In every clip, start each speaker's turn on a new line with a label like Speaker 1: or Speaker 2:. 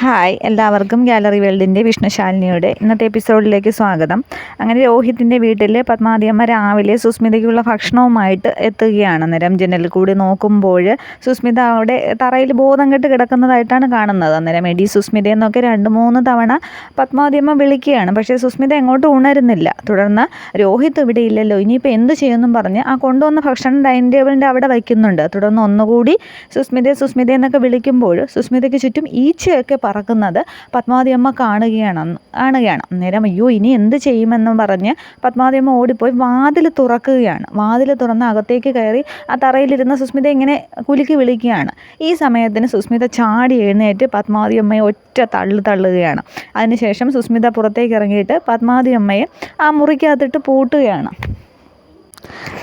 Speaker 1: Hi എല്ലാവർക്കും gallery വേൾഡിന്റെ വിഷ്ണുശാലിനിയുടെ ഇന്നത്തെ എപ്പിസോഡിലേക്ക് സ്വാഗതം. അങ്ങനെ രോഹിത്തിന്റെ വീട്ടിൽ പത്മാതിയമ്മ രാവിലെ സുസ്മിതയ്ക്കുള്ള ഭക്ഷണവുമായിട്ട് എത്തുകയാണ്. അന്നേരം ജനലിൽ കൂടി നോക്കുമ്പോൾ സുസ്മിത അവിടെ തറയിൽ ബോധം കെട്ട് കിടക്കുന്നതായിട്ടാണ് കാണുന്നത്. അന്നേരം എടി സുസ്മിത എന്നൊക്കെ രണ്ട് മൂന്ന് തവണ പത്മാതിയമ്മ വിളിക്കുകയാണ്. പക്ഷേ സുസ്മിത എങ്ങോട്ടും ഉണരുന്നില്ല. തുടർന്ന് രോഹിത് ഇവിടെ ഇല്ലല്ലോ ഇനിയിപ്പോൾ എന്ത് ചെയ്യുമെന്നും പറഞ്ഞ് ആ കൊണ്ടുവന്ന ഭക്ഷണം ഡൈനിങ് ടേബിളിന്റെ അവിടെ വയ്ക്കുന്നുണ്ട്. തുടർന്ന് ഒന്നുകൂടി സുസ്മിത സുസ്മിത എന്നൊക്കെ വിളിക്കുമ്പോൾ സുസ്മിതയ്ക്ക് ചുറ്റും ഈച്ചയൊക്കെ പറക്കുന്നത് പത്മാവതി അമ്മ കാണുകയാണ് കാണുകയാണ്. അന്നേരം അയ്യോ ഇനി എന്ത് ചെയ്യുമെന്നും പറഞ്ഞ് പത്മാവതി അമ്മ ഓടിപ്പോയി വാതിൽ തുറക്കുകയാണ്. വാതിൽ തുറന്ന് അകത്തേക്ക് കയറി ആ തറയിലിരുന്ന സുസ്മിത ഇങ്ങനെ കുലുക്കി വിളിക്കുകയാണ്. ഈ സമയത്തിന് സുസ്മിത ചാടി എഴുന്നേറ്റ് പത്മാവതി അമ്മയെ ഒറ്റ തള്ളു തള്ളുകയാണ്. അതിനുശേഷം സുസ്മിത പുറത്തേക്ക് ഇറങ്ങിയിട്ട് പത്മാവതി അമ്മയെ ആ മുറിക്കകത്തിട്ട് പൂട്ടുകയാണ്.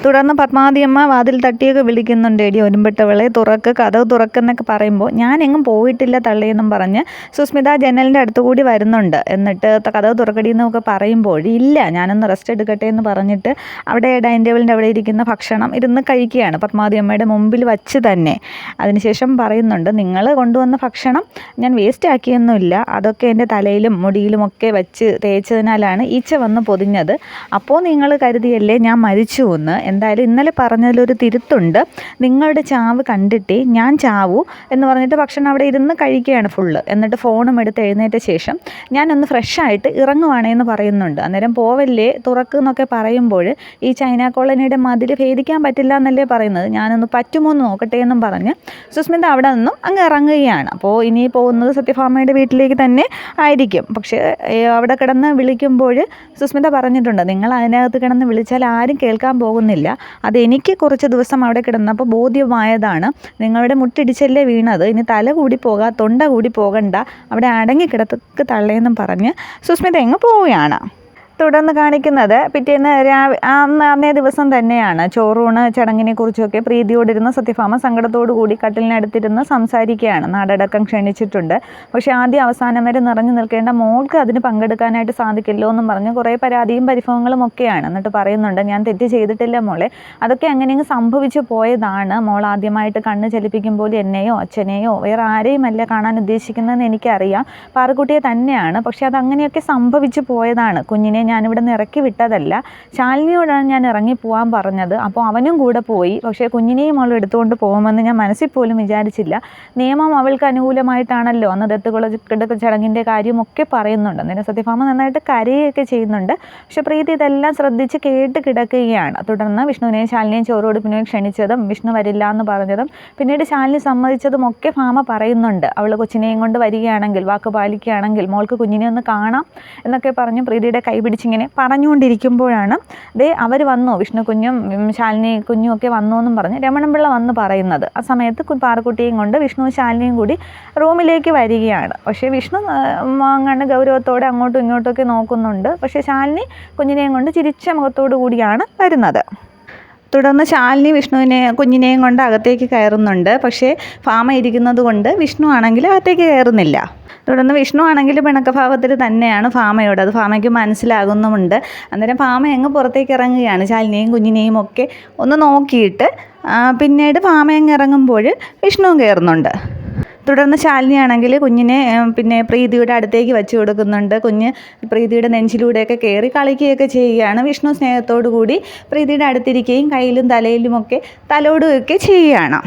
Speaker 1: തുടർന്ന് പത്മാവതിയമ്മ വാതിൽ തട്ടിയൊക്കെ വിളിക്കുന്നുണ്ട്. എടി ഒരുമ്പെട്ടവളെ തുറക്ക് കഥ തുറക്കെന്നൊക്കെ പറയുമ്പോൾ ഞാൻ എങ്ങും പോയിട്ടില്ല തള്ളിയെന്നും പറഞ്ഞ് സുസ്മിത ജനലിന്റെ അടുത്ത് കൂടി വരുന്നുണ്ട്. എന്നിട്ട് കഥ തുറക്കടി എന്നൊക്കെ പറയുമ്പോൾ ഇല്ല ഞാനൊന്ന് റെസ്റ്റ് എടുക്കട്ടെ എന്ന് പറഞ്ഞിട്ട് അവിടെ ഡൈനിങ് ടേബിളിന്റെ അവിടെ ഇരിക്കുന്ന ഭക്ഷണം ഇരുന്ന് കഴിക്കുകയാണ് പത്മാവതിയമ്മയുടെ മുമ്പിൽ വച്ച് തന്നെ. അതിനുശേഷം പറയുന്നുണ്ട് നിങ്ങൾ കൊണ്ടുവന്ന ഭക്ഷണം ഞാൻ വേസ്റ്റ് ആക്കിയൊന്നുമില്ല. അതൊക്കെ എന്റെ തലയിലും മുടിയിലും ഒക്കെ വെച്ച് തേച്ചതിനാലാണ് ഈച്ച വന്ന് പൊതിഞ്ഞത്. അപ്പോൾ നിങ്ങൾ കരുതിയല്ലേ ഞാൻ മരിച്ചു എന്ന് എന്തായാലും ഇന്നലെ പറഞ്ഞതിലൊരു തിരുത്തുണ്ട്. നിങ്ങളുടെ ചാവ് കണ്ടിട്ടേ ഞാൻ ചാവൂ എന്ന് പറഞ്ഞിട്ട് ഭക്ഷണം അവിടെ ഇരുന്ന് കഴിക്കുകയാണ് ഫുള്ള് എന്നിട്ട് ഫോണും എടുത്ത് എഴുന്നേറ്റ ശേഷം ഞാനൊന്ന് ഫ്രഷായിട്ട് ഇറങ്ങുവാണേ എന്ന് പറയുന്നുണ്ട്. അന്നേരം പോവല്ലേ തുറക്കുന്നൊക്കെ പറയുമ്പോൾ ഈ ചൈന കോളനിയുടെ മതിൽ ഭേദിക്കാൻ പറ്റില്ല എന്നല്ലേ പറയുന്നത്. ഞാനൊന്ന് പറ്റുമോ എന്ന് നോക്കട്ടെ എന്നും പറഞ്ഞ് സുസ്മിത അവിടെ നിന്നും അങ്ങ് ഇറങ്ങുകയാണ്. അപ്പോൾ ഇനി പോകുന്നത് സത്യഭാമയുടെ വീട്ടിലേക്ക് തന്നെ ആയിരിക്കും. പക്ഷേ അവിടെ കിടന്ന് വിളിക്കുമ്പോൾ സുസ്മിത പറഞ്ഞിട്ടുണ്ട് നിങ്ങൾ അതിനകത്ത് കിടന്ന് വിളിച്ചാൽ ആരും കേൾക്കാൻ പോകുന്നില്ല. അത് എനിക്ക് കുറച്ച് ദിവസം അവിടെ കിടന്നപ്പോൾ ബോധ്യമായതാണ്. നിങ്ങളുടെ മുട്ടിടിച്ചല്ലേ വീണത്? ഇനി തല കൂടി പോകാം തൊണ്ട കൂടി പോകണ്ട. അവിടെ അടങ്ങി കിടത്തക്ക് തള്ളേന്നും പറഞ്ഞ് സുസ്മിത എങ്ങ് പോവുകയാണ്? തുടർന്ന് കാണിക്കുന്നത് പിറ്റേന്ന് രാവി അന്ന് ദിവസം തന്നെയാണ് ചോറൂണ് ചടങ്ങിനെ കുറിച്ചൊക്കെ പ്രീതിയോടിരുന്ന സത്യഭാമ സങ്കടത്തോടു കൂടി കട്ടിലിനടുത്തിരുന്ന് സംസാരിക്കുകയാണ്. നാടടക്കം ക്ഷണിച്ചിട്ടുണ്ട്. പക്ഷെ ആദ്യം അവസാനം വരെ നിറഞ്ഞു നിൽക്കേണ്ട മോൾക്ക് അതിന് പങ്കെടുക്കാനായിട്ട് സാധിക്കില്ലോ എന്നും പറഞ്ഞ് കുറേ പരാതിയും പരിഭവങ്ങളും ഒക്കെയാണ്. എന്നിട്ട് പറയുന്നുണ്ട് ഞാൻ തെറ്റ് ചെയ്തിട്ടില്ല മോളെ. അതൊക്കെ അങ്ങനെയങ്ങ് സംഭവിച്ചു പോയതാണ്. മോൾ ആദ്യമായിട്ട് കണ്ണ് ചലിപ്പിക്കുമ്പോൾ എന്നെയോ അച്ഛനെയോ വേറെ ആരെയുമല്ല കാണാൻ ഉദ്ദേശിക്കുന്നതെന്ന് എനിക്കറിയാം. പാറക്കുട്ടിയെ തന്നെയാണ്. പക്ഷെ അത് അങ്ങനെയൊക്കെ സംഭവിച്ചു പോയതാണ്. കുഞ്ഞിനെ ഞാനിവിടെ നിന്ന് ഇറക്കി വിട്ടതല്ല. ശാലിനിയോടാണ് ഞാൻ ഇറങ്ങി പോകാൻ പറഞ്ഞത്. അപ്പോൾ അവനും കൂടെ പോയി. പക്ഷേ കുഞ്ഞിനെയും അവൾ എടുത്തുകൊണ്ട് പോകുമെന്ന് ഞാൻ മനസ്സിൽ പോലും വിചാരിച്ചില്ല. നിയമം അവൾക്ക് അനുകൂലമായിട്ടാണല്ലോ അന്ന് ദത്തുകുള ചടങ്ങിന്റെ കാര്യമൊക്കെ പറയുന്നുണ്ട്. അന്നേരം സത്യഭാമ നന്നായിട്ട് കരയൊക്കെ ചെയ്യുന്നുണ്ട്. പക്ഷെ പ്രീതി ഇതെല്ലാം ശ്രദ്ധിച്ച് കേട്ട് കിടക്കുകയാണ്. തുടർന്ന് വിഷ്ണുവിനെയും ശാലിനിയും ചോറുകൊടുപ്പിനെയും ക്ഷണിച്ചതും വിഷ്ണു വരില്ല എന്ന് പറഞ്ഞതും പിന്നീട് ശാലിനി സമ്മതിച്ചതും ഒക്കെ ഭാമ പറയുന്നുണ്ട്. അവൾ കൊച്ചിനെയും കൊണ്ട് വരികയാണെങ്കിൽ വാക്ക് പാലിക്കുകയാണെങ്കിൽ മോൾക്ക് കുഞ്ഞിനെ ഒന്ന് കാണാം എന്നൊക്കെ പറഞ്ഞു പ്രീതിയുടെ കൈ പിടിച്ചിങ്ങനെ പറഞ്ഞുകൊണ്ടിരിക്കുമ്പോഴാണ് ദേ അവർ വന്നു വിഷ്ണു കുഞ്ഞും ശാലിനി കുഞ്ഞും ഒക്കെ വന്നു എന്നും പറഞ്ഞ് രമണൻപിള്ള വന്ന് പറയുന്നത്. ആ സമയത്ത് പാറക്കുട്ടിയും കൊണ്ട് വിഷ്ണു ശാലിനിയും കൂടി റൂമിലേക്ക് വരികയാണ്. പക്ഷേ വിഷ്ണു അങ്ങാണ്ട് ഗൗരവത്തോടെ അങ്ങോട്ടും ഇങ്ങോട്ടും ഒക്കെ നോക്കുന്നുണ്ട്. പക്ഷേ ശാലിനി കുഞ്ഞിനെയും കൊണ്ട് ചിരിച്ച മുഖത്തോടു കൂടിയാണ് വരുന്നത്. തുടർന്ന് ശാലിനി വിഷ്ണുവിനെ കുഞ്ഞിനെയും കൊണ്ട് അകത്തേക്ക് കയറുന്നുണ്ട്. പക്ഷേ ഫാമ ഇരിക്കുന്നത് കൊണ്ട് വിഷ്ണു ആണെങ്കിൽ അകത്തേക്ക് കയറുന്നില്ല. തുടർന്ന് വിഷ്ണു ആണെങ്കിൽ പിണക്കഭാവത്തിൽ തന്നെയാണ് ഫാമയോട്. അത് ഫാമയ്ക്ക് മനസ്സിലാകുന്നുമുണ്ട്. അന്നേരം ഫാമ അങ്ങ് പുറത്തേക്ക് ഇറങ്ങുകയാണ്. ശാലിനിയും കുഞ്ഞിനെയും ഒക്കെ ഒന്ന് നോക്കിയിട്ട് പിന്നീട് ഫാമയങ്ങ് ഇറങ്ങുമ്പോൾ വിഷ്ണുവും കയറുന്നുണ്ട്. തുടർന്ന് ശാലിനിയാണെങ്കിൽ കുഞ്ഞിനെ പിന്നെ പ്രീതിയുടെ അടുത്തേക്ക് വെച്ച് കൊടുക്കുന്നുണ്ട്. കുഞ്ഞ് പ്രീതിയുടെ നെഞ്ചിലൂടെയൊക്കെ കയറി കളിക്കുകയൊക്കെ ചെയ്യുകയാണ്. വിഷ്ണു സ്നേഹത്തോടു കൂടി പ്രീതിയുടെ അടുത്തിരിക്കുകയും കയ്യിലും തലയിലുമൊക്കെ തലോടുകയൊക്കെ ചെയ്യുകയാണ്.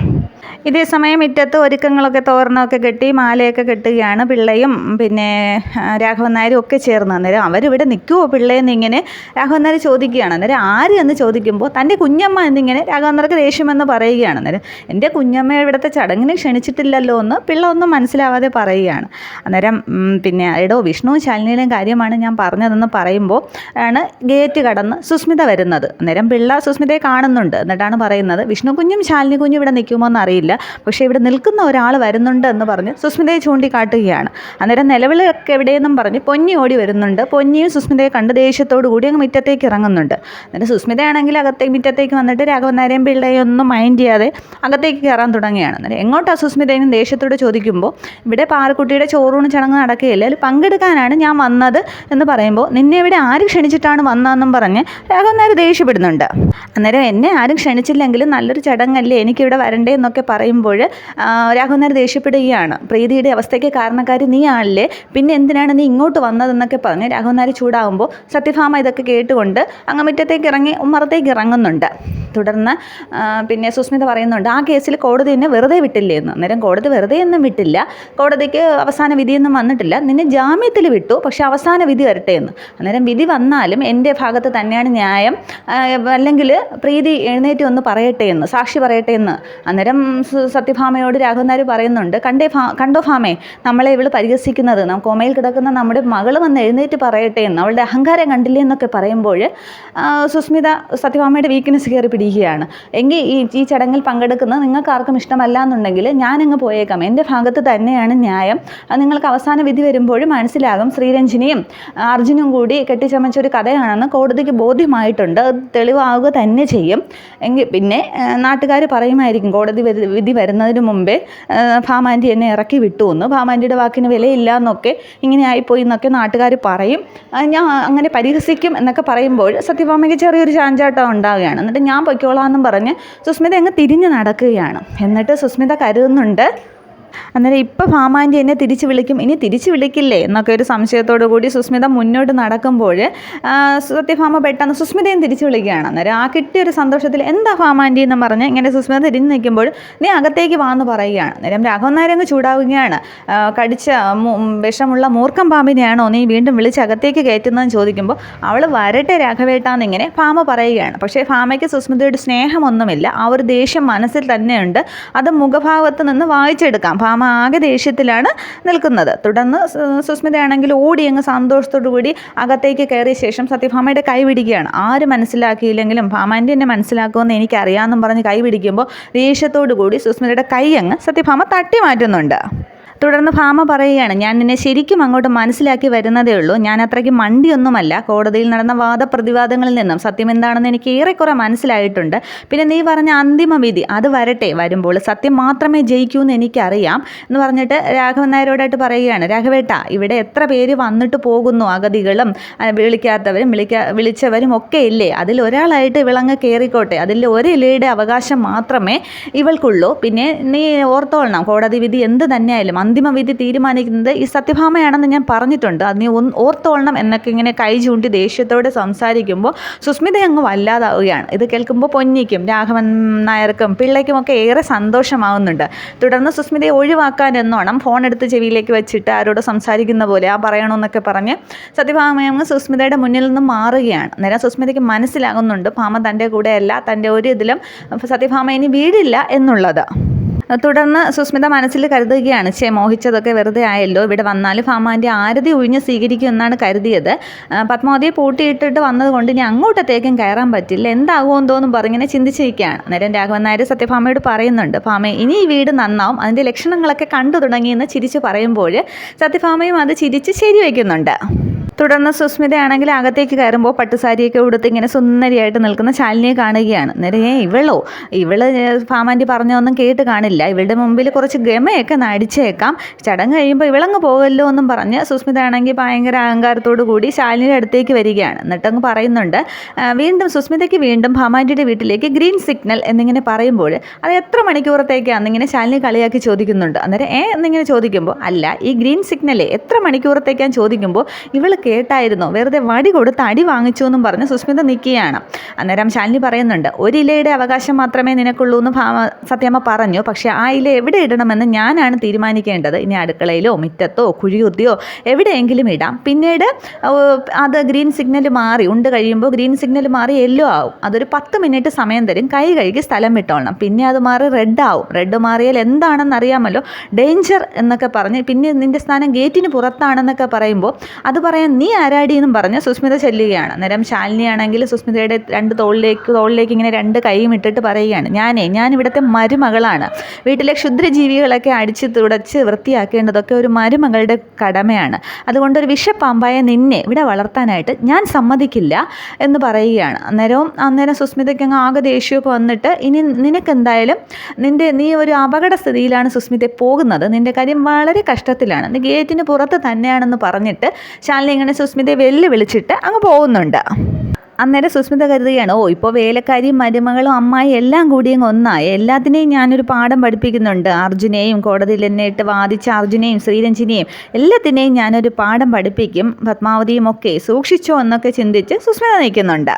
Speaker 1: ഇതേ സമയം മുറ്റത്ത് ഒരുക്കങ്ങളൊക്കെ തോരണമൊക്കെ കെട്ടി മാലയൊക്കെ കെട്ടുകയാണ് പിള്ളയും പിന്നെ രാഘവൻ നായരും ഒക്കെ ചേർന്ന്. അന്നേരം അവരിവിടെ നിൽക്കുമോ പിള്ളയെന്ന് ഇങ്ങനെ രാഘവൻ നായർ ചോദിക്കുകയാണ്. അന്നേരം ആര് എന്ന് ചോദിക്കുമ്പോൾ തന്റെ കുഞ്ഞമ്മ എന്നിങ്ങനെ രാഘവൻ നായർക്ക് ദേഷ്യമെന്ന് പറയുകയാണ്. അന്നേരം എന്റെ കുഞ്ഞമ്മ ഇവിടുത്തെ ചടങ്ങിന് ക്ഷണിച്ചിട്ടില്ലല്ലോ എന്ന് പിള്ള ഒന്നും മനസ്സിലാവാതെ പറയുകയാണ്. അന്നേരം പിന്നെ എടോ വിഷ്ണുവും ശാലിനിയിലെയും കാര്യമാണ് ഞാൻ പറഞ്ഞതെന്ന് പറയുമ്പോൾ ആണ് ഗേറ്റ് കടന്ന് സുസ്മിത വരുന്നത്. അന്നേരം പിള്ള സുസ്മിതയെ കാണുന്നുണ്ട്. എന്നിട്ടാണ് പറയുന്നത് വിഷ്ണു കുഞ്ഞും ശാലിനി കുഞ്ഞും ഇവിടെ നിൽക്കുമോ എന്നറിയില്ല. പക്ഷേ ഇവിടെ നിൽക്കുന്ന ഒരാൾ വരുന്നുണ്ട് എന്ന് പറഞ്ഞ് സുസ്മിതയെ ചൂണ്ടിക്കാട്ടുകയാണ്. അന്നേരം നിലവിളൊക്കെ എവിടെയെന്നും പറഞ്ഞ് പൊന്നി ഓടി വരുന്നുണ്ട്. പൊന്നിയും സുസ്മിതയെ കണ്ട് ദേഷ്യത്തോടു കൂടി അങ്ങ് മുറ്റത്തേക്ക് ഇറങ്ങുന്നുണ്ട്. എന്നിട്ട് സുസ്മിതയാണെങ്കിൽ അകത്തേക്ക് മുറ്റത്തേക്ക് വന്നിട്ട് രാഘവൻ പിള്ളയെ ഒന്നും മൈൻഡ് ചെയ്യാതെ അകത്തേക്ക് കയറാൻ തുടങ്ങുകയാണ്. അന്നേരം എങ്ങോട്ടാണ് സുസ്മിതയും ദേഷ്യത്തോട് ചോദിക്കുമ്പോൾ ഇവിടെ പാറക്കുട്ടിയുടെ ചോറൂണ് ചടങ്ങ് നടക്കുകയില്ല? അതിൽ പങ്കെടുക്കാനാണ് ഞാൻ വന്നത് എന്ന് പറയുമ്പോൾ നിന്നെ ഇവിടെ ആര് ക്ഷണിച്ചിട്ടാണ് വന്നതെന്നും പറഞ്ഞ് രാഘവൻ നേരെ ദേഷ്യപ്പെടുന്നുണ്ട്. അന്നേരം എന്നെ ആരും ക്ഷണിച്ചില്ലെങ്കിലും നല്ലൊരു ചടങ്ങല്ലേ എനിക്കിവിടെ വരണ്ടേ എന്നൊക്കെ പറയുമ്പോൾ രാഘവൻ നേരെ ദേഷ്യപ്പെടുകയാണ്. പ്രീതിയുടെ അവസ്ഥയ്ക്ക് കാരണക്കാരി നീ ആണല്ലേ? പിന്നെ എന്തിനാണ് നീ ഇങ്ങോട്ട് വന്നതെന്നൊക്കെ പറഞ്ഞ് രാഘവൻ നേരെ ചൂടാകുമ്പോൾ സത്യഭാമ ഇതൊക്കെ കേട്ടുകൊണ്ട് അങ്ങ് മുറ്റത്തേക്ക് ഇറങ്ങി ഉമ്മറത്തേക്ക് ഇറങ്ങുന്നുണ്ട്. തുടർന്ന് പിന്നെ സുസ്മിത പറയുന്നുണ്ട് ആ കേസിൽ കോടതി എന്നെ വെറുതെ വിട്ടില്ലേ എന്ന് അന്നേരം കോടതി വെറുതെ ഒന്നും വിട്ടില്ല. കോടതിക്ക് അവസാന വിധിയൊന്നും വന്നിട്ടില്ല. നിന്നെ ജാമ്യത്തിൽ വിട്ടു പക്ഷെ അവസാന വിധി വരട്ടെ എന്ന്. അന്നേരം വിധി വന്നാലും എന്റെ ഭാഗത്ത് തന്നെയാണ് ന്യായം. അല്ലെങ്കിൽ പ്രീതി എഴുന്നേറ്റ് ഒന്ന് പറയട്ടെ എന്ന് സാക്ഷി പറയട്ടെ എന്ന്. അന്നേരം സത്യഭാമയോട് സത്യഭാമയോട് രാഘവനാർ പറയുന്നുണ്ട് കണ്ടേ ഭാ കണ്ടോ ഭാമേ നമ്മളെ ഇവൾ പരിഹസിക്കുന്നത്. കോമയിൽ കിടക്കുന്ന നമ്മുടെ മകൾ വന്ന് എഴുന്നേറ്റ് പറയട്ടെ എന്ന്. അവളുടെ അഹങ്കാരം കണ്ടില്ലേ എന്നൊക്കെ പറയുമ്പോൾ സുസ്മിത സത്യഭാമയുടെ വീക്ക്നെസ് കയറി പിടിക്കുകയാണ്. എങ്കിൽ ഈ ഈ ചടങ്ങിൽ പങ്കെടുക്കുന്നത് നിങ്ങൾക്ക് ആർക്കും ഇഷ്ടമല്ല എന്നുണ്ടെങ്കിൽ ഞാനങ്ങ് പോയേക്കാം. എന്റെ ഭാഗത്ത് തന്നെയാണ് ന്യായം. അത് നിങ്ങൾക്ക് അവസാന വിധി വരുമ്പോൾ മനസ്സിലാകും. ശ്രീരഞ്ജിനിയും അർജുനും കൂടി കെട്ടിച്ചമച്ച ഒരു കഥയാണെന്ന് കോടതിക്ക് ബോധ്യമായിട്ടുണ്ട്. അത് തെളിവാവുക തന്നെ ചെയ്യും. എങ്കിൽ പിന്നെ നാട്ടുകാർ പറയുമായിരിക്കും കോടതി വിധി വരുന്നതിന് മുമ്പേ ഭാമാന്റി എന്നെ ഇറക്കി വിട്ടു എന്ന്. ഭാമാന്റിയുടെ വാക്കിന് വിലയില്ല എന്നൊക്കെ ഇങ്ങനെ ആയിപ്പോയി എന്നൊക്കെ നാട്ടുകാർ പറയും. ഞാൻ അങ്ങനെ പരിഹസിക്കും എന്നൊക്കെ പറയുമ്പോൾ സത്യഭാമയ്ക്ക് ചെറിയൊരു ചാഞ്ചാട്ടം ഉണ്ടാവുകയാണ്. എന്നിട്ട് ഞാൻ പൊയ്ക്കോളാം എന്നും പറഞ്ഞ് സുസ്മിത അങ്ങ് തിരിഞ്ഞ് നടക്കുകയാണ്. എന്നിട്ട് സുസ്മിത കരുതുന്നുണ്ട് അന്നേരം ഇപ്പം ഭാമാന്റെ എന്നെ തിരിച്ച് വിളിക്കും. ഇനി തിരിച്ച് വിളിക്കില്ലേ? എന്നൊക്കെ ഒരു സംശയത്തോടു കൂടി സുസ്മിത മുന്നോട്ട് നടക്കുമ്പോൾ സത്യഭാമ പെട്ടെന്ന് സുസ്മിതയും തിരിച്ച് വിളിക്കുകയാണ്. അന്നേരം ആ കിട്ടിയ ഒരു സന്തോഷത്തിൽ എന്താ ഭാമാന്റെ എന്ന് പറഞ്ഞ് ഇങ്ങനെ സുസ്മിത തിരിഞ്ഞ് നിൽക്കുമ്പോൾ നീ അകത്തേക്ക് വാന്ന് പറയുകയാണ്. അന്നേരം രാഘവൻ നായരെ അങ്ങ് ചൂടാവുകയാണ്. കടിച്ച വിഷമുള്ള മൂർഖം പാമ്പിനെയാണോ നീ വീണ്ടും വിളിച്ച് അകത്തേക്ക് കയറ്റുന്നതെന്ന് ചോദിക്കുമ്പോൾ അവൾ വരട്ടെ രാഘവേട്ടാന്നിങ്ങനെ ഭാമ പറയുകയാണ്. പക്ഷേ ഭാമയ്ക്ക് സുസ്മിതയുടെ സ്നേഹമൊന്നുമില്ല. ആ ഒരു ദേഷ്യം മനസ്സിൽ തന്നെയുണ്ട്. അത് മുഖഭാവത്ത് നിന്ന് വായിച്ചെടുക്കാം. ഭാമ ആകെ ദേഷ്യത്തിലാണ് നിൽക്കുന്നത്. തുടർന്ന് സുസ്മിതയാണെങ്കിൽ ഓടി അങ്ങ് സന്തോഷത്തോടു കൂടി അകത്തേക്ക് കയറിയ ശേഷം സത്യഭാമയുടെ കൈ പിടിക്കുകയാണ്. ആര് മനസ്സിലാക്കിയില്ലെങ്കിലും ഭാമാന്റെ എന്നെ മനസ്സിലാക്കുമെന്ന് എനിക്കറിയാമെന്നും പറഞ്ഞ് കൈ പിടിക്കുമ്പോൾ ദേഷ്യത്തോടു കൂടി സുസ്മിതയുടെ കൈ അങ്ങ് സത്യഭാമ തട്ടി മാറ്റുന്നുണ്ട്. തുടർന്ന് ഭാമ പറയുകയാണ് ഞാൻ നിന്നെ ശരിക്കും അങ്ങോട്ട് മനസ്സിലാക്കി വരുന്നതേ ഉള്ളൂ. ഞാൻ അത്രയ്ക്ക് മണ്ടിയൊന്നുമല്ല. കോടതിയിൽ നടന്ന വാദപ്രതിവാദങ്ങളിൽ നിന്നും സത്യം എന്താണെന്ന് എനിക്ക് ഏറെക്കുറെ മനസ്സിലായിട്ടുണ്ട്. പിന്നെ നീ പറഞ്ഞ അന്തിമ വിധി അത് വരട്ടെ. വരുമ്പോൾ സത്യം മാത്രമേ ജയിക്കൂ എന്ന് എനിക്കറിയാം. എന്ന് പറഞ്ഞിട്ട് രാഘവൻ നായരോടായിട്ട് പറയുകയാണ് രാഘവേട്ട ഇവിടെ എത്ര പേര് വന്നിട്ട് പോകുന്നു? അഗതികളും വിളിക്കാത്തവരും വിളിക്കാ വിളിച്ചവരും ഒക്കെ ഇല്ലേ? അതിൽ ഒരാളായിട്ട് വിളങ്ങ് കയറിക്കോട്ടെ. അതിൽ ഒരു ഇലയുടെ അവകാശം മാത്രമേ ഇവൾക്കുള്ളൂ. പിന്നെ നീ ഓർത്തോളണം കോടതി വിധി എന്ത് തന്നെയായാലും. അന്തിമ വിധി തീരുമാനിക്കുന്നത് ഈ സത്യഭാമയാണെന്ന് ഞാൻ പറഞ്ഞിട്ടുണ്ട്. അത് നീ ഓർത്തോളണം എന്നൊക്കെ ഇങ്ങനെ കൈ ചൂണ്ടി ദേഷ്യത്തോടെ സംസാരിക്കുമ്പോൾ സുസ്മിത അങ്ങ് വല്ലാതാവുകയാണ്. ഇത് കേൾക്കുമ്പോൾ പൊന്നിക്കും രാഘവൻ നായർക്കും പിള്ളയ്ക്കുമൊക്കെ ഏറെ സന്തോഷമാവുന്നുണ്ട്. തുടർന്ന് സുസ്മിതയെ ഒഴിവാക്കാൻ എന്നോണം ഫോൺ എടുത്ത് ചെവിയിലേക്ക് വെച്ചിട്ട് ആരോട് സംസാരിക്കുന്ന പോലെ ആ പറയണമെന്നൊക്കെ പറഞ്ഞ് സത്യഭാമയങ്ങ് സുസ്മിതയുടെ മുന്നിൽ നിന്ന് മാറുകയാണ്. നേരെ സുസ്മിതയ്ക്ക് മനസ്സിലാകുന്നുണ്ട് ഭാമ തന്റെ കൂടെയല്ല തന്റെ ഒരു ഇതിലും സത്യഭാമ ഇനി വീടില്ല എന്നുള്ളത്. തുടർന്ന് സുസ്മിത മനസ്സിൽ കരുതുകയാണ് ചേ മോഹിച്ചതൊക്കെ വെറുതെ ആയല്ലോ ഇവിടെ വന്നാൽ ഫാമാന്റെ ആരതി ഒഴിഞ്ഞ് സ്വീകരിക്കും എന്നാണ് കരുതിയത്. പത്മാവതിയെ പൂട്ടിയിട്ടിട്ട് വന്നതുകൊണ്ട് ഇനി അങ്ങോട്ടത്തേക്കും കയറാൻ പറ്റില്ല. എന്താകുമെന്തോ എന്നും പറഞ്ഞിങ്ങനെ ചിന്തിച്ചിരിക്കുകയാണ്. അന്നേരം രാഘവൻ നായർ സത്യഭാമയോട് പറയുന്നുണ്ട് ഭാമേ ഇനി ഈ വീട് നന്നാവും അതിന്റെ ലക്ഷണങ്ങളൊക്കെ കണ്ടു തുടങ്ങിയെന്ന് ചിരിച്ച് പറയുമ്പോൾ സത്യഭാമയും അത് ചിരിച്ച് ശരിവയ്ക്കുന്നുണ്ട് തുടർന്ന് സുസ്മിതയാണെങ്കിൽ അകത്തേക്ക് കയറുമ്പോൾ പട്ടുസാരിയൊക്കെ ഉടുത്ത് ഇങ്ങനെ സുന്ദരിയായിട്ട് നിൽക്കുന്ന ശാലിനിയെ കാണുകയാണ്. നേരെ ഏ ഇവളോ? ഇവൾ ഫാമാന്റി പറഞ്ഞൊന്നും കേട്ട് കാണില്ല. ഇവളുടെ മുമ്പിൽ കുറച്ച് ഗമയൊക്കെ നടിച്ചേക്കാം. ചടങ്ങ് കഴിയുമ്പോൾ ഇവളങ്ങ് പോകല്ലോ എന്നും പറഞ്ഞ് സുസ്മിത ആണെങ്കിൽ ഭയങ്കര അഹങ്കാരത്തോടു കൂടി ശാലിനിയുടെ അടുത്തേക്ക് വരികയാണ്. എന്നിട്ടങ്ങ് പറയുന്നുണ്ട് വീണ്ടും സുസ്മിതയ്ക്ക് വീണ്ടും ഭാമാന്റിയുടെ വീട്ടിലേക്ക് ഗ്രീൻ സിഗ്നൽ എന്നിങ്ങനെ പറയുമ്പോൾ അത് എത്ര മണിക്കൂറത്തേക്കാണ് ഇങ്ങനെ ശാലിനി കളിയാക്കി ചോദിക്കുന്നുണ്ട്. അന്നേരം ഏ? എന്നിങ്ങനെ ചോദിക്കുമ്പോൾ അല്ല ഈ ഗ്രീൻ സിഗ്നലെ എത്ര മണിക്കൂറത്തേക്കാൻ ചോദിക്കുമ്പോൾ ഇവൾ കേട്ടായിരുന്നു. വെറുതെ വടി കൊടുത്ത് അടി വാങ്ങിച്ചു എന്നും പറഞ്ഞ് സുസ്മിത നിൽക്കുകയാണ് അന്നേരം ശാലിനി പറയുന്നുണ്ട് ഒരു ഇലയുടെ അവകാശം മാത്രമേ നിനക്കുള്ളൂ എന്ന് ഭാമ സത്യമ്മ പറഞ്ഞു. പക്ഷേ ആ ഇല എവിടെ ഇടണമെന്ന് ഞാനാണ് തീരുമാനിക്കേണ്ടത്. ഇനി അടുക്കളയിലോ മുറ്റത്തോ കുഴിയുത്തിയോ എവിടെയെങ്കിലും ഇടാം. പിന്നീട് അത് ഗ്രീൻ സിഗ്നൽ മാറി ഉണ്ട് കഴിയുമ്പോൾ ഗ്രീൻ സിഗ്നൽ മാറി യെല്ലോ ആവും. അതൊരു പത്ത് മിനിറ്റ് സമയം തരും. കൈ കഴുകി സ്ഥലം വിട്ടോളണം. പിന്നെ അത് മാറി റെഡ് ആവും. റെഡ് മാറിയാൽ എന്താണെന്ന് അറിയാമല്ലോ. ഡേഞ്ചർ എന്നൊക്കെ പറഞ്ഞ് പിന്നെ നിന്റെ സ്ഥാനം ഗേറ്റിന് പുറത്താണെന്നൊക്കെ പറയുമ്പോൾ അത് പറയാൻ നീ ആരാടി എന്നും പറഞ്ഞ് സുസ്മിത ചെല്ലുകയാണ്. അന്നേരം ശാലിനിയാണെങ്കിൽ സുസ്മിതയുടെ രണ്ട് തോളിലേക്ക് തോളിലേക്ക് ഇങ്ങനെ രണ്ട് കൈയും ഇട്ടിട്ട് പറയുകയാണ്. ഞാനേ ഞാൻ ഇവിടുത്തെ മരുമകളാണ്. വീട്ടിലെ ക്ഷുദ്രജീവികളൊക്കെ അടിച്ച് തുടച്ച് വൃത്തിയാക്കേണ്ടതൊക്കെ ഒരു മരുമകളുടെ കടമയാണ്. അതുകൊണ്ട് ഒരു വിഷപ്പാമ്പായ നിന്നെ ഇവിടെ വളർത്താനായിട്ട് ഞാൻ സമ്മതിക്കില്ല എന്ന് പറയുകയാണ്. അന്നേരവും അന്നേരം സുസ്മിതയ്ക്ക് അങ്ങ് ആകെ ദേഷ്യമൊക്കെ വന്നിട്ട് ഇനി നിനക്കെന്തായാലും നിന്റെ നീ ഒരു അപകട സ്ഥിതിയിലാണ് സുസ്മിത പോകുന്നത്. നിന്റെ കാര്യം വളരെ കഷ്ടത്തിലാണ്. നീ ഗേറ്റിന് പുറത്ത് തന്നെയാണെന്ന് പറഞ്ഞിട്ട് ശാലിനി ഇങ്ങനെ സുസ്മിതയെ വെല്ലുവിളിച്ചിട്ട് അങ്ങ് പോകുന്നുണ്ട്. അന്നേരം സുസ്മിത കരുതുകയാണ് ഓ ഇപ്പോൾ വേലക്കാരിയും മരുമകളും അമ്മായി എല്ലാം കൂടി അങ്ങ് ഒന്നായി എല്ലാത്തിനെയും ഞാനൊരു പാഠം പഠിപ്പിക്കുന്നുണ്ട്. അർജുനെയും കോടതിയിൽ എന്നെ ഇട്ട് വാദിച്ച അർജുനെയും ശ്രീരഞ്ജിനെയും എല്ലാത്തിനെയും ഞാനൊരു പാഠം പഠിപ്പിക്കും. പത്മാവതിയും ഒക്കെ സൂക്ഷിച്ചോ എന്നൊക്കെ ചിന്തിച്ച് സുസ്മിത നിൽക്കുന്നുണ്ട്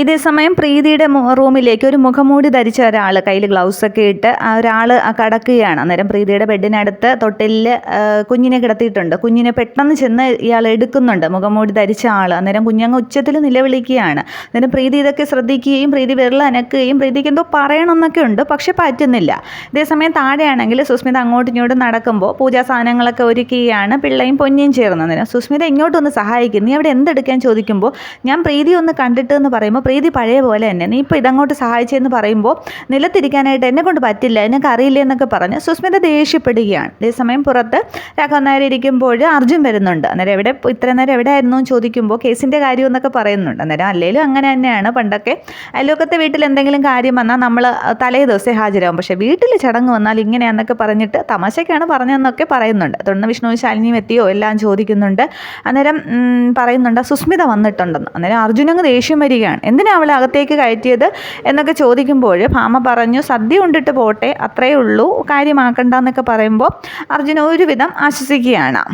Speaker 1: ഇതേ സമയം പ്രീതിയുടെ റൂമിലേക്ക് ഒരു മുഖമൂടി ധരിച്ച ഒരാൾ കയ്യിൽ ഗ്ലൗസ് ഒക്കെ ഇട്ട് ഒരാൾ കടക്കുകയാണ്. അന്നേരം പ്രീതിയുടെ ബെഡിനടുത്ത് തൊട്ടിലിൽ കുഞ്ഞിനെ കിടത്തിയിട്ടുണ്ട്. കുഞ്ഞിനെ പെട്ടെന്ന് ചെന്ന് ഇയാൾ എടുക്കുന്നുണ്ട്. മുഖമൂടി ധരിച്ച ആൾ അന്നേരം കുഞ്ഞങ്ങ് ഉച്ചത്തിൽ നിലവിളിക്കുകയാണ്. അന്നേരം പ്രീതി ഇതൊക്കെ ശ്രദ്ധിക്കുകയും പ്രീതി വിരൽ അനക്കുകയും പ്രീതിക്ക് എന്തോ പറയണമെന്നൊക്കെ ഉണ്ട് പക്ഷെ പറ്റുന്നില്ല. ഇതേസമയം താഴെയാണെങ്കിൽ സുസ്മിത അങ്ങോട്ടും ഇങ്ങോട്ടും നടക്കുമ്പോൾ പൂജാ സാധനങ്ങളൊക്കെ ഒരുക്കുകയാണ് പിള്ളയും പൊന്നിയും ചേർന്ന്. അന്നേരം സുസ്മിത ഇങ്ങോട്ടൊന്ന് സഹായിക്കും നീ അവിടെ എന്തെടുക്കാൻ ചോദിക്കുമ്പോൾ ഞാൻ പ്രീതി ഒന്ന് കണ്ടിട്ട് എന്ന് പറയുമ്പോൾ പ്രീതി പഴയ പോലെ തന്നെ. നീ ഇപ്പോൾ ഇതങ്ങോട്ട് സഹായിച്ചെന്ന് പറയുമ്പോൾ നിലത്തിരിക്കാനായിട്ട് എന്നെ കൊണ്ട് പറ്റില്ല. എനിക്ക് അറിയില്ല എന്നൊക്കെ പറഞ്ഞ് സുസ്മിത ദേഷ്യപ്പെടുകയാണ്. അതേസമയം പുറത്ത് രാഘവൻ നായർ ഇരിക്കുമ്പോൾ അർജുൻ വരുന്നുണ്ട്. അന്നേരം എവിടെ ഇത്ര നേരം എവിടെ ആയിരുന്നു ചോദിക്കുമ്പോൾ കേസിന്റെ കാര്യം എന്നൊക്കെ പറയുന്നുണ്ട്. അന്നേരം അല്ലെങ്കിലും അങ്ങനെ തന്നെയാണ്. പണ്ടൊക്കെ അയൽവക്കത്തെ വീട്ടിൽ എന്തെങ്കിലും കാര്യം വന്നാൽ നമ്മൾ തലേ ദിവസം ഹാജരാകും പക്ഷേ വീട്ടിൽ ചടങ്ങ് വന്നാൽ ഇങ്ങനെയാണെന്നൊക്കെ പറഞ്ഞിട്ട് തമാശയ്ക്കാണ് പറഞ്ഞതെന്നൊക്കെ പറയുന്നുണ്ട്. തുടർന്ന് വിഷ്ണു ശാലിനിയും എത്തിയോ? എല്ലാം ചോദിക്കുന്നുണ്ട്. അന്നേരം പറയുന്നുണ്ട് സുസ്മിത വന്നിട്ടുണ്ടെന്ന്. അന്നേരം അർജുനങ്ങ് ദേഷ്യം വരികയാണ്. എന്തിനാ അവളെ അകത്തേക്ക് കയറ്റിയത് എന്നൊക്കെ ചോദിക്കുമ്പോൾ ഭാമ പറഞ്ഞു സദ്യ ഉണ്ടിട്ട് പോട്ടെ അത്രയേ ഉള്ളൂ കാര്യമാക്കണ്ട എന്നൊക്കെ പറയുമ്പോൾ അർജുന ഒരുവിധം ആശ്വസിക്കുകയാണ്.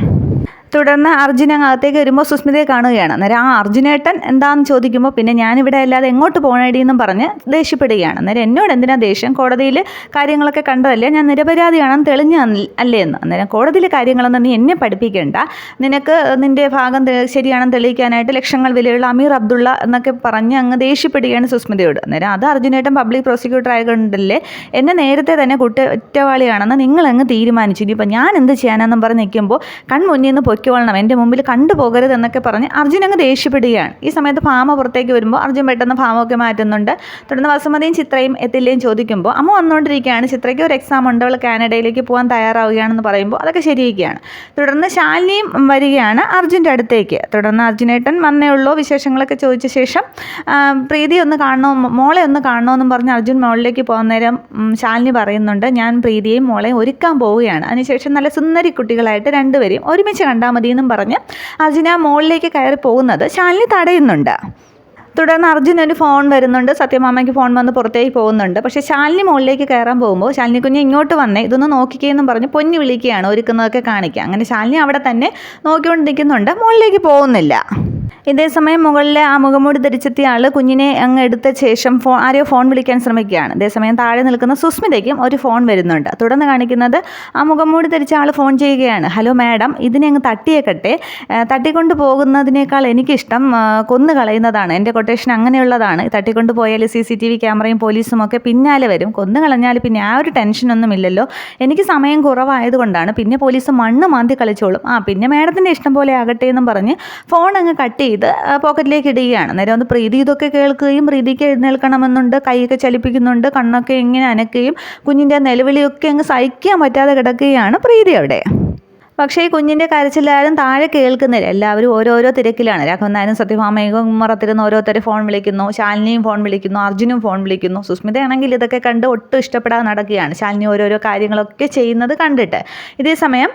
Speaker 1: തുടർന്ന് അർജുന അകത്തേക്ക് വരുമ്പോൾ സുസ്മിതയെ കാണുകയാണ്. അന്നേരം ആ അർജുനേട്ടൻ എന്താണെന്ന് ചോദിക്കുമ്പോൾ പിന്നെ ഞാനിവിടെ അല്ലാതെ എങ്ങോട്ട് പോകണേടി എന്നും പറഞ്ഞ് ദേഷ്യപ്പെടുകയാണ്. അന്നേരം എന്നോട് എന്തിനാ ദേഷ്യം? കോടതിയിൽ കാര്യങ്ങളൊക്കെ കണ്ടതല്ലേ? ഞാൻ നിരപരാധിയാണെന്ന് തെളിഞ്ഞ അല്ലേ എന്ന്. അന്നേരം കോടതിയിലെ കാര്യങ്ങളൊന്നും നീ എന്നെ പഠിപ്പിക്കേണ്ട. നിനക്ക് നിന്റെ ഭാഗം ശരിയാണെന്ന് തെളിയിക്കാനായിട്ട് ലക്ഷങ്ങൾ വിലയുള്ള അമീർ അബ്ദുള്ള എന്നൊക്കെ പറഞ്ഞ് അങ്ങ് ദേഷ്യപ്പെടുകയാണ് സുസ്മിതയോട്. അന്നേരം അത് അർജുനേട്ടൻ പബ്ലിക് പ്രോസിക്യൂട്ടർ ആയതുകൊണ്ടല്ലേ എന്നെ നേരത്തെ തന്നെ കുറ്റ കുറ്റവാളിയാണെന്ന് നിങ്ങൾ അങ്ങ് തീരുമാനിച്ചു. ഇനിയിപ്പോൾ ഞാൻ എന്ത് ചെയ്യാനെന്നും പറഞ്ഞ് നിൽക്കുമ്പോൾ കൺമുന്നിൽ നിന്ന് പൊയ്ക്കോളണം എന്റെ മുമ്പിൽ കണ്ടുപോകരുത് എന്നൊക്കെ പറഞ്ഞ് അർജുൻ അങ്ങ് ദേഷ്യപ്പെടുകയാണ്. ഈ സമയത്ത് ഭാമ പുറത്തേക്ക് വരുമ്പോൾ അർജുൻ പെട്ടെന്ന് ഭാമൊക്കെ മാറ്റുന്നുണ്ട്. തുടർന്ന് വസുമതിയും ചിത്രയും എത്തില്ലയും ചോദിക്കുമ്പോൾ അമ്മ വന്നുകൊണ്ടിരിക്കുകയാണ്. ചിത്രയ്ക്ക് ഒരു എക്സാം ഉണ്ട് അവൾ കാനഡയിലേക്ക് പോകാൻ തയ്യാറാവുകയാണെന്ന് പറയുമ്പോൾ അതൊക്കെ ശരിയൊക്കെയാണ് തുടർന്ന് ശാലിനിയും വരികയാണ് അർജുന്റെ അടുത്തേക്ക്. തുടർന്ന് അർജുനേട്ടൻ വന്നേ ഉള്ളൂ വിശേഷങ്ങളൊക്കെ ചോദിച്ച ശേഷം പ്രീതി ഒന്ന് കാണണോ മോളെ ഒന്ന് കാണണമെന്നും പറഞ്ഞ് അർജുൻ മോളിലേക്ക് പോകുന്ന നേരം ശാലിനി പറയുന്നുണ്ട് ഞാൻ പ്രീതിയെയും മോളെയും ഒരുക്കാൻ പോവുകയാണ്. അതിനുശേഷം നല്ല സുന്ദരി കുട്ടികളായിട്ട് രണ്ടുപേരെയും ഒരുമിച്ച് കണ്ടാൽ മതി എന്നും പറഞ്ഞ് അർജുന മോളിലേക്ക് കയറി പോകുന്നത് ശാലിനി തടയുന്നുണ്ട്. തുടർന്ന് അർജുന ഒരു ഫോൺ വരുന്നുണ്ട്. സത്യമാമയ്ക്ക് ഫോൺ വന്ന് പുറത്തേക്ക് പോകുന്നുണ്ട്. പക്ഷേ ശാലിനി മുകളിലേക്ക് കയറാൻ പോകുമ്പോൾ ശാലിനി കുഞ്ഞ് ഇങ്ങോട്ട് വന്നേ ഇതൊന്ന് നോക്കിക്കേന്നും പറഞ്ഞ് പൊന്നു വിളിക്കുകയാണ് ഒരുക്കുന്നതൊക്കെ കാണിക്കുക. അങ്ങനെ ശാലിനി അവിടെ തന്നെ നോക്കിക്കൊണ്ട് നിൽക്കുന്നുണ്ട് മുകളിലേക്ക് പോകുന്നില്ല. ഇതേ സമയം മുകളിലെ ആ മുഖംമൂടി ധരിച്ചെത്തിയ ആൾ കുഞ്ഞിനെ അങ്ങ് എടുത്ത ശേഷം ഫോൺ ആരെയോ ഫോൺ വിളിക്കാൻ ശ്രമിക്കുകയാണ്. അതേസമയം താഴെ നിൽക്കുന്ന സുസ്മിതയ്ക്കും ഒരു ഫോൺ വരുന്നുണ്ട്. തുടർന്ന് കാണിക്കുന്നത് ആ മുഖംമൂടി ധരിച്ച ആൾ ഫോൺ ചെയ്യുകയാണ്. ഹലോ മാഡം ഇതിനെ അങ്ങ് തട്ടിയേക്കട്ടെ. തട്ടിക്കൊണ്ട് പോകുന്നതിനേക്കാൾ എനിക്കിഷ്ടം കൊന്നു കളയുന്നതാണ്. എന്റെ കൊട്ടേഷൻ അങ്ങനെയുള്ളതാണ്. തട്ടിക്കൊണ്ട് പോയാൽ സി സി ടി വി ക്യാമറയും പോലീസും ഒക്കെ പിന്നാലെ വരും. കൊന്നു കളഞ്ഞാൽ പിന്നെ ആ ഒരു ടെൻഷനൊന്നും ഇല്ലല്ലോ. എനിക്ക് സമയം കുറവായതുകൊണ്ടാണ്. പിന്നെ പോലീസ് മണ്ണ് മാന്തി കളിച്ചോളും. ആ പിന്നെ മാഡത്തിന്റെ ഇഷ്ടം പോലെ ആകട്ടെ എന്നും പറഞ്ഞ് ഫോൺ അങ്ങ് കട്ട് ചെയ്ത് പോക്കറ്റിലേക്ക് ഇടുകയാണ്. നേരെ ഒന്ന് പ്രീതി ഇതൊക്കെ കേൾക്കുകയും പ്രീതിക്ക് എഴുന്നേൽക്കണമെന്നുണ്ട്. കൈയൊക്കെ ചലിപ്പിക്കുന്നുണ്ട്. കണ്ണൊക്കെ ഇങ്ങനെ അനക്കുകയും കുഞ്ഞിന്റെ നിലവിളിയൊക്കെ അങ്ങ് സഹിക്കാൻ പറ്റാതെ കിടക്കുകയാണ് പ്രീതി അവിടെ. പക്ഷേ ഈ കുഞ്ഞിന്റെ കരച്ചിലാരും താഴെ കേൾക്കുന്നില്ല. എല്ലാവരും ഓരോരോ തിരക്കിലാണ്. രാഘവനായാലും സത്യഭാമയും മറത്തിരുന്ന് ഓരോരുത്തർ ഫോൺ വിളിക്കുന്നു. ശാലിനിയും ഫോൺ വിളിക്കുന്നു. അർജുനും ഫോൺ വിളിക്കുന്നു. സുസ്മിതയാണെങ്കിൽ ഇതൊക്കെ കണ്ട് ഒട്ടും ഇഷ്ടപ്പെടാതെ നടക്കുകയാണ്. ശാലിനി ഓരോരോ കാര്യങ്ങളൊക്കെ ചെയ്യുന്നത് കണ്ടിട്ട്. ഇതേ സമയം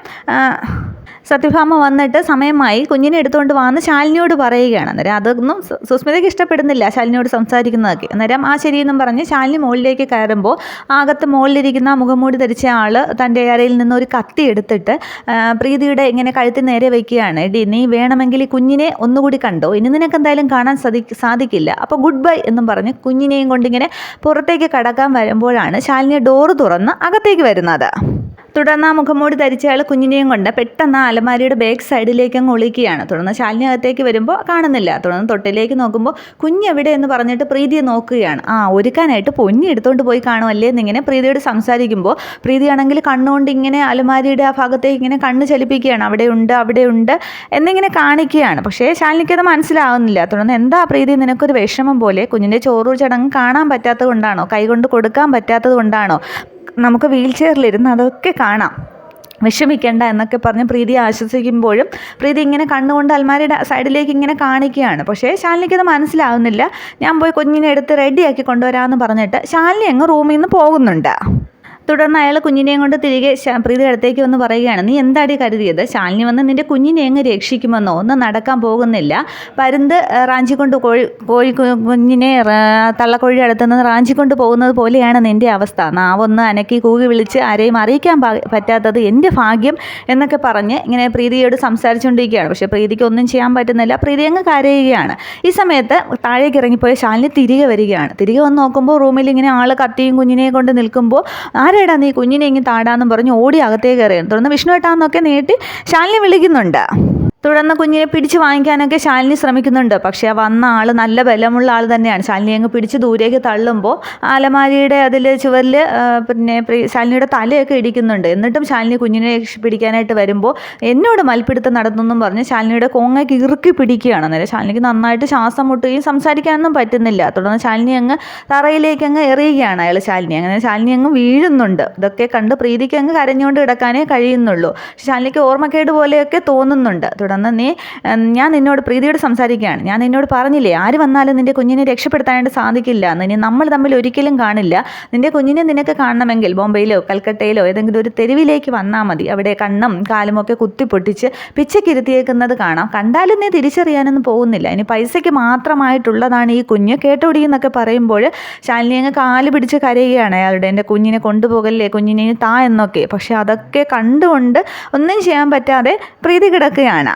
Speaker 1: സത്യഭാമ വന്നിട്ട് സമയമായി കുഞ്ഞിനെ എടുത്തുകൊണ്ട് വന്ന് ശാലിനിയോട് പറയുകയാണ്. അന്നേരം അതൊന്നും സുസ്മിതയ്ക്ക് ഇഷ്ടപ്പെടുന്നില്ല ശാലിനിയോട് സംസാരിക്കുന്നതൊക്കെ. അന്നേരം ആ ശരിയെന്നും പറഞ്ഞ് ശാലിനി മുകളിലേക്ക് കയറുമ്പോൾ അകത്ത് മുകളിലിരിക്കുന്ന മുഖംമൂടി ധരിച്ച ആൾ തന്റെ അരയിൽ നിന്ന് ഒരു കത്തി എടുത്തിട്ട് പ്രീതിയുടെ ഇങ്ങനെ കഴുത്തിൽ നേരെ വയ്ക്കുകയാണ് എടി നീ വേണമെങ്കിൽ കുഞ്ഞിനെ ഒന്നുകൂടി കണ്ടോ? ഇനി നിനക്ക് എന്തായാലും കാണാൻ സാധി സാധിക്കില്ല. അപ്പോൾ ഗുഡ് ബൈ എന്നും പറഞ്ഞ് കുഞ്ഞിനെയും കൊണ്ടിങ്ങനെ പുറത്തേക്ക് കടക്കാൻ വരുമ്പോഴാണ് ശാലിനി ഡോറ് തുറന്ന് അകത്തേക്ക് വരുന്നത്. തുടർന്ന് ആ മുഖംമൂടി ധരിച്ച അയാൾ കുഞ്ഞിനെയും കൊണ്ട് പെട്ടെന്ന് ആ അലമാരിയുടെ ബാക്ക് സൈഡിലേക്ക് അങ്ങ് ഒളിക്കുകയാണ്. തുടർന്ന് ശാലിനി അകത്തേക്ക് വരുമ്പോൾ കാണുന്നില്ല. തുടർന്ന് തൊട്ടിലേക്ക് നോക്കുമ്പോൾ കുഞ്ഞെവിടെ എന്ന് പറഞ്ഞിട്ട് പ്രീതിയെ നോക്കുകയാണ്. ആ ഒരുക്കാനായിട്ട് പൊന്നി എടുത്തുകൊണ്ട് പോയി കാണുമല്ലേ എന്നിങ്ങനെ പ്രീതിയോട് സംസാരിക്കുമ്പോൾ പ്രീതിയാണെങ്കിൽ കണ്ണുകൊണ്ട് ഇങ്ങനെ അലമാരിയുടെ ആ ഭാഗത്തേക്ക് ഇങ്ങനെ കണ്ണ് ചലിപ്പിക്കുകയാണ്. അവിടെ ഉണ്ട് അവിടെ ഉണ്ട് എന്നിങ്ങനെ കാണിക്കുകയാണ്. പക്ഷേ ശാലിനിക്കത് മനസ്സിലാവുന്നില്ല. തുടർന്ന് എന്താ പ്രീതി നിനക്കൊരു വിഷമം പോലെ? കുഞ്ഞിന്റെ ചോറൂർ ചടങ്ങ് കാണാൻ പറ്റാത്തത് കൊണ്ടാണോ? കൈകൊണ്ട് കൊടുക്കാൻ പറ്റാത്തത് കൊണ്ടാണോ? നമുക്ക് വീൽ ചെയറിലിരുന്ന് അതൊക്കെ കാണാം. വിഷമിക്കേണ്ട എന്നൊക്കെ പറഞ്ഞ് പ്രീതി ആശ്വസിക്കുമ്പോഴും പ്രീതി ഇങ്ങനെ കണ്ണുകൊണ്ട് അൽമാരിയുടെ സൈഡിലേക്ക് ഇങ്ങനെ കാണിക്കുകയാണ്. പക്ഷേ ശാലിനിക്കത് മനസ്സിലാവുന്നില്ല. ഞാൻ പോയി കുഞ്ഞിനെ എടുത്ത് റെഡിയാക്കി കൊണ്ടുവരാമെന്ന് പറഞ്ഞിട്ട് ശാലിനി അങ്ങ് റൂമിൽ നിന്ന് പോകുന്നുണ്ട്. തുടർന്ന് അയാൾ കുഞ്ഞിനെയും കൊണ്ട് തിരികെ പ്രീതി അടുത്തേക്ക് വന്ന് പറയുകയാണ് നീ എന്താടി കരുതിയത്? ശാലിനി വന്ന് നിന്റെ കുഞ്ഞിനെ എങ്ങ് രക്ഷിക്കുമെന്നോ? ഒന്നും നടക്കാൻ പോകുന്നില്ല. പരുന്ത് ആ, റാഞ്ചിക്കൊണ്ട് കോഴി കോഴി കുഞ്ഞിനെ തള്ളക്കോഴി അടുത്തുനിന്ന് റാഞ്ചിക്കൊണ്ട് പോകുന്നത് പോലെയാണ് നിന്റെ അവസ്ഥ. നാവൊന്ന് അനക്കി കൂകി വിളിച്ച് ആരെയും അറിയിക്കാൻ പറ്റാത്തത് എന്റെ ഭാഗ്യം എന്നൊക്കെ പറഞ്ഞ് ഇങ്ങനെ പ്രീതിയോട് സംസാരിച്ചുകൊണ്ടിരിക്കുകയാണ്. പക്ഷേ പ്രീതിക്ക് ഒന്നും ചെയ്യാൻ പറ്റുന്നില്ല. പ്രീതി അങ്ങ് കരയുകയാണ്. ഈ സമയത്ത് താഴേക്ക് ഇറങ്ങിപ്പോയ ശാലിനി തിരികെ വരികയാണ്. തിരികെ വന്ന് നോക്കുമ്പോൾ റൂമിൽ ഇങ്ങനെ ആൾ കത്തിയും കുഞ്ഞിനെയും കൊണ്ട് നിൽക്കുമ്പോൾ ആരേടാ നീ കുഞ്ഞിനെ ഇങ്ങനെ താടാന്നും പറഞ്ഞ് ഓടി അകത്തേക്ക് കയറിയാണ് തുടർന്ന് വിഷ്ണു ഏട്ടാന്നൊക്കെ നീട്ടി ശാലിനി വിളിക്കുന്നുണ്ട്. തുടർന്ന് കുഞ്ഞിനെ പിടിച്ച് വാങ്ങിക്കാനൊക്കെ ശാലിനി ശ്രമിക്കുന്നുണ്ട്. പക്ഷേ വന്ന ആൾ നല്ല ബലമുള്ള ആൾ തന്നെയാണ്. ശാലിനി അങ്ങ് പിടിച്ച് ദൂരേക്ക് തള്ളുമ്പോൾ ആലമാരിയുടെ അതിൽ ചുവരിൽ പിന്നെ ശാലിനിയുടെ തലയൊക്കെ ഇടിക്കുന്നുണ്ട്. എന്നിട്ടും ശാലിനി കുഞ്ഞിനെ പിടിക്കാനായിട്ട് വരുമ്പോൾ എന്നോട് മൽപ്പിടുത്തം നടന്നെന്നും പറഞ്ഞ് ശാലിനിയുടെ കോങ്ങയ്ക്ക് ഇറുക്കി പിടിക്കുകയാണ്. അന്നേരം ശാലിനിക്ക് നന്നായിട്ട് ശ്വാസം മുട്ടുകയും സംസാരിക്കാനൊന്നും പറ്റുന്നില്ല. തുടർന്ന് ശാലിനി അങ്ങ് തറയിലേക്ക് അങ്ങ് എറിയുകയാണ് അയാൾ ശാലിനി. അങ്ങനെ ശാലിനി അങ്ങ് വീഴുന്നുണ്ട്. ഇതൊക്കെ കണ്ട് പ്രീതിക്ക് അങ്ങ് കരഞ്ഞുകൊണ്ട് കിടക്കാനേ കഴിയുന്നുള്ളൂ. ശാലിനിക്ക് ഓർമ്മക്കേട് പോലെയൊക്കെ തോന്നുന്നുണ്ട്. തുടർന്ന് നീ ഉം, ഞാൻ നിന്നോട് പ്രീതിയോട് സംസാരിക്കുകയാണ്. ഞാൻ നിന്നോട് പറഞ്ഞില്ലേ ആര് വന്നാലും നിന്റെ കുഞ്ഞിനെ രക്ഷപ്പെടുത്താനായിട്ട് സാധിക്കില്ല നിന്നെ നമ്മൾ തമ്മിൽ ഒരിക്കലും കാണില്ല. നിന്റെ കുഞ്ഞിനെ നിനക്ക് കാണണമെങ്കിൽ ബോംബെയിലോ കൽക്കട്ടയിലോ ഏതെങ്കിലും ഒരു തെരുവിലേക്ക് വന്നാൽ മതി. അവിടെ കണ്ണും കാലും ഒക്കെ കുത്തിപ്പൊട്ടിച്ച് പിച്ചക്കിരുത്തിയേക്കുന്നത് കാണാം. കണ്ടാലും നീ തിരിച്ചറിയാനൊന്നും പോകുന്നില്ല. ഇനി പൈസയ്ക്ക് മാത്രമായിട്ടുള്ളതാണ് ഈ കുഞ്ഞ്. കേട്ടോടി എന്നൊക്കെ പറയുമ്പോൾ ശാലിനി അങ്ങ് കാൽ പിടിച്ച് കരയുകയാണ്. അയാളുടെ എന്റെ കുഞ്ഞിനെ കൊണ്ടുപോകല്ലേ കുഞ്ഞിനെ താ എന്നൊക്കെ. പക്ഷെ അതൊക്കെ കണ്ടുകൊണ്ട് ഒന്നും ചെയ്യാൻ പറ്റാതെ പ്രീതി കിടക്കുകയാണ്.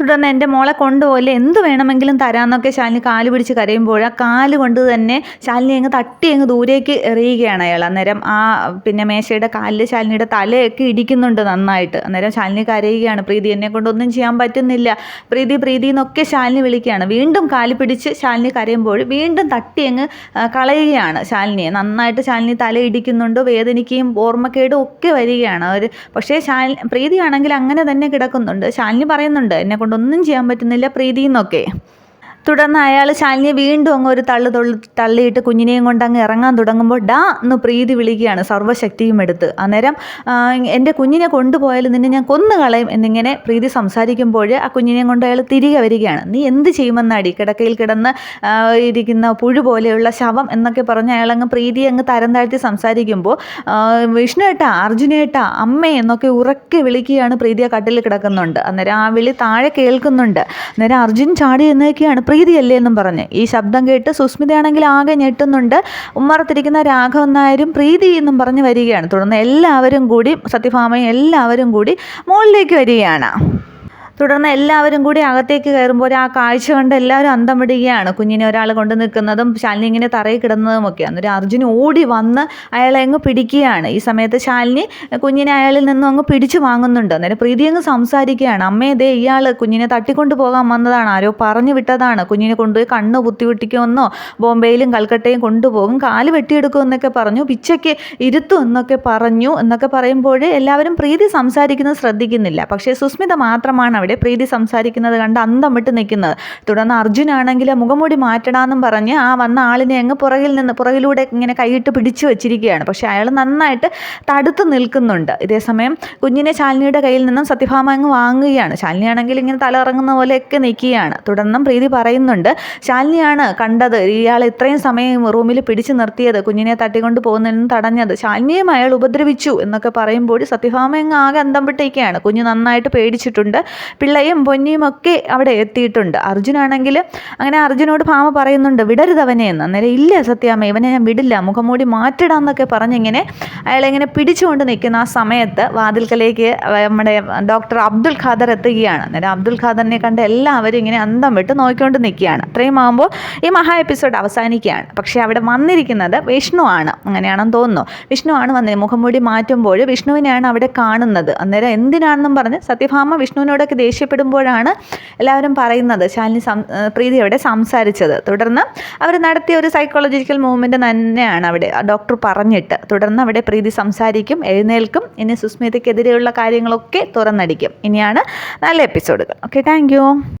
Speaker 1: തുടർന്ന് എന്റെ മോളെ കൊണ്ടുപോലെ എന്ത് വേണമെങ്കിലും തരാമെന്നൊക്കെ ശാലിനി കാൽ പിടിച്ച് കരയുമ്പോൾ ആ കാൽ കൊണ്ട് തന്നെ ശാലിനി അങ്ങ് തട്ടി അങ്ങ് ദൂരേക്ക് എറിയുകയാണ് അയാൾ. അന്നേരം ആ പിന്നെ മേശയുടെ കാലിൽ ശാലിനിയുടെ തലയൊക്കെ ഇടിക്കുന്നുണ്ട് നന്നായിട്ട്. അന്നേരം ശാലിനി കരയുകയാണ് പ്രീതി എന്നെ കൊണ്ടൊന്നും ചെയ്യാൻ പറ്റുന്നില്ല. പ്രീതി പ്രീതി എന്നൊക്കെ ശാലിനി വിളിക്കുകയാണ്. വീണ്ടും കാൽ പിടിച്ച് ശാലിനി കരയുമ്പോൾ വീണ്ടും തട്ടി അങ്ങ് കളയുകയാണ് ശാലിനിയെ. നന്നായിട്ട് ശാലിനി തല ഇടിക്കുന്നുണ്ട് വേദനിക്കുകയും ഓർമ്മക്കേടും ഒക്കെ വരികയാണ്. അവർ പക്ഷേ ശാലി പ്രീതിയാണെങ്കിൽ അങ്ങനെ തന്നെ കിടക്കുന്നുണ്ട്. ശാലിനി പറയുന്നുണ്ട് എന്നെ കൊണ്ടൊന്നും ചെയ്യാൻ പറ്റുന്നില്ല പ്രീതി എന്നൊക്കെ തുടർന്ന് അയാൾ ശാലിനിയെ വീണ്ടും അങ്ങ് ഒരു തള്ളു തൊള്ളി തള്ളിയിട്ട് കുഞ്ഞിനെയും കൊണ്ട് അങ്ങ് ഇറങ്ങാൻ തുടങ്ങുമ്പോൾ ഡാ എന്ന് പ്രീതി വിളിക്കുകയാണ് സർവശക്തിയും എടുത്ത്. അന്നേരം എന്റെ കുഞ്ഞിനെ കൊണ്ടുപോയാൽ നിന്നെ ഞാൻ കൊന്നു കളയും എന്നിങ്ങനെ പ്രീതി സംസാരിക്കുമ്പോൾ ആ കുഞ്ഞിനെയും കൊണ്ട് അയാൾ തിരികെ വരികയാണ്. നീ എന്ത് ചെയ്യുമെന്നാടി? കിടക്കയിൽ കിടന്ന് ഇരിക്കുന്ന പുഴു പോലെയുള്ള ശവം എന്നൊക്കെ പറഞ്ഞ് അയാൾ അങ്ങ് പ്രീതി അങ്ങ് തരം താഴ്ത്തി സംസാരിക്കുമ്പോൾ വിഷ്ണു ഏട്ടാ അർജുനേട്ടാ അമ്മേ എന്നൊക്കെ ഉറക്കെ വിളിക്കുകയാണ് പ്രീതി ആ കട്ടിൽ കിടക്കുന്നുണ്ട്. അന്നേരം ആ വിളി താഴെ കേൾക്കുന്നുണ്ട്. അന്നേരം അർജുൻ ചാടി എന്നൊക്കെയാണ് പ്രീതിയല്ലേ എന്നും പറഞ്ഞ്. ഈ ശബ്ദം കേട്ട് സുസ്മിതയാണെങ്കിൽ ആകെ ഞെട്ടുന്നുണ്ട്. ഉമ്മറത്തിരിക്കുന്ന രാഘവൻ നായരും പ്രീതി എന്നും പറഞ്ഞ് വരികയാണ്. തുടർന്ന് എല്ലാവരും കൂടി സത്യഭാമയും എല്ലാവരും കൂടി മുകളിലേക്ക് വരികയാണ്. തുടർന്ന് എല്ലാവരും കൂടി അകത്തേക്ക് കയറുമ്പോൾ ആ കാഴ്ച കണ്ട് എല്ലാവരും അന്തം വിടുകയാണ്. കുഞ്ഞിനെ ഒരാൾ കൊണ്ട് നിൽക്കുന്നതും ശാലിനി ഇങ്ങനെ തറയിൽ കിടന്നതും ഒക്കെ. അന്നൊരു അർജുൻ ഓടി വന്ന് അയാളെ അങ്ങ് പിടിക്കുകയാണ്. ഈ സമയത്ത് ശാലിനി കുഞ്ഞിനെ അയാളിൽ നിന്നും അങ്ങ് പിടിച്ചു വാങ്ങുന്നുണ്ട്. അന്നേരം പ്രീതി അങ്ങ് സംസാരിക്കുകയാണ്. അമ്മേ ദേ ഇയാൾ കുഞ്ഞിനെ തട്ടിക്കൊണ്ട് പോകാൻ വന്നതാണ്. ആരോ പറഞ്ഞു വിട്ടതാണ്. കുഞ്ഞിനെ കൊണ്ടുപോയി കണ്ണ് കുത്തിവിട്ടിക്കുമെന്നോ ബോംബെയിലും കൽക്കട്ടയും കൊണ്ടുപോകും കാൽ വെട്ടിയെടുക്കും എന്നൊക്കെ പറഞ്ഞു പിച്ചയ്ക്ക് ഇരുത്തും എന്നൊക്കെ പറഞ്ഞു എന്നൊക്കെ പറയുമ്പോൾ എല്ലാവരും പ്രീതി സംസാരിക്കുന്നത് ശ്രദ്ധിക്കുന്നില്ല. പക്ഷേ സുസ്മിത മാത്രമാണ് അവിടെ പ്രീതി സംസാരിക്കുന്നത് കണ്ട് അന്തം വിട്ട് നിൽക്കുന്നത്. തുടർന്ന് അർജുനാണെങ്കിൽ മുഖംമൂടി മാറ്റണമെന്നും പറഞ്ഞ് ആ വന്ന ആളിനെ അങ്ങ് പുറകിൽ നിന്ന് പുറകിലൂടെ ഇങ്ങനെ കൈയിട്ട് പിടിച്ചു വെച്ചിരിക്കുകയാണ്. പക്ഷെ അയാൾ നന്നായിട്ട് തടുത്ത് നിൽക്കുന്നുണ്ട്. ഇതേസമയം കുഞ്ഞിനെ ശാലിനിയുടെ കയ്യിൽ നിന്നും സത്യഭാമ അങ്ങ് വാങ്ങുകയാണ്. ശാലിനിയാണെങ്കിൽ ഇങ്ങനെ തല ഇറങ്ങുന്ന പോലെയൊക്കെ നിൽക്കുകയാണ്. തുടർന്നും പ്രീതി പറയുന്നുണ്ട് ശാലിനിയാണ് കണ്ടത്. ഇയാൾ ഇത്രയും സമയം റൂമിൽ പിടിച്ചു നിർത്തിയത്. കുഞ്ഞിനെ തട്ടിക്കൊണ്ട് പോകുന്നതിനും തടഞ്ഞത്. ശാലിനിയും അയാൾ ഉപദ്രവിച്ചു എന്നൊക്കെ പറയുമ്പോൾ സത്യഭാമ അങ്ങ് ആകെ അന്തം വിട്ടേക്കാണ്. കുഞ്ഞ് നന്നായിട്ട് പേടിച്ചിട്ടുണ്ട്. പിള്ളയും പൊന്നിയും ഒക്കെ അവിടെ എത്തിയിട്ടുണ്ട്. അർജുനാണെങ്കിൽ അങ്ങനെ അർജുനോട് ഭാമ പറയുന്നുണ്ട് വിടരുത് അവനെ എന്ന്. അന്നേരം ഇല്ല സത്യാമ്മ ഇവനെ ഞാൻ വിടില്ല മുഖംമൂടി മാറ്റിടാന്നൊക്കെ പറഞ്ഞിങ്ങനെ അയാളെ ഇങ്ങനെ പിടിച്ചുകൊണ്ട് നിൽക്കുന്ന ആ സമയത്ത് വാതിൽക്കലേക്ക് നമ്മുടെ ഡോക്ടർ അബ്ദുൽ ഖാദർ എത്തുകയാണ്. അന്നേരം അബ്ദുൽ ഖാദറിനെ കണ്ട് എല്ലാവരും ഇങ്ങനെ അന്തം വിട്ട് നോക്കിക്കൊണ്ട് നിൽക്കുകയാണ്. അത്രയും ആകുമ്പോൾ ഈ മഹാ എപ്പിസോഡ് അവസാനിക്കുകയാണ്. പക്ഷേ അവിടെ വന്നിരിക്കുന്നത് വിഷ്ണു ആണ് അങ്ങനെയാണെന്ന് തോന്നുന്നു. വിഷ്ണു ആണ് വന്നത്. മുഖംമൂടി മാറ്റുമ്പോൾ വിഷ്ണുവിനെയാണ് അവിടെ കാണുന്നത്. അന്നേരം എന്തിനാണെന്നും പറഞ്ഞ് സത്യഭാമ വിഷ്ണുവിനോടൊക്കെ ദേഷ്യപ്പെടുമ്പോഴാണ് എല്ലാവരും പറയുന്നത്. ശാലിനി സം പ്രീതി അവിടെ സംസാരിച്ചത്. തുടർന്ന് അവർ നടത്തിയ ഒരു സൈക്കോളജിക്കൽ മൂവ്മെന്റ് തന്നെയാണ് അവിടെ. ഡോക്ടർ പറഞ്ഞിട്ട് തുടർന്ന് അവിടെ പ്രീതി സംസാരിക്കും എഴുന്നേൽക്കും. ഇനി സുസ്മിതയ്ക്കെതിരെയുള്ള കാര്യങ്ങളൊക്കെ തുറന്നടിക്കും. ഇനിയാണ് നല്ല എപ്പിസോഡുകൾ ഓക്കെ താങ്ക്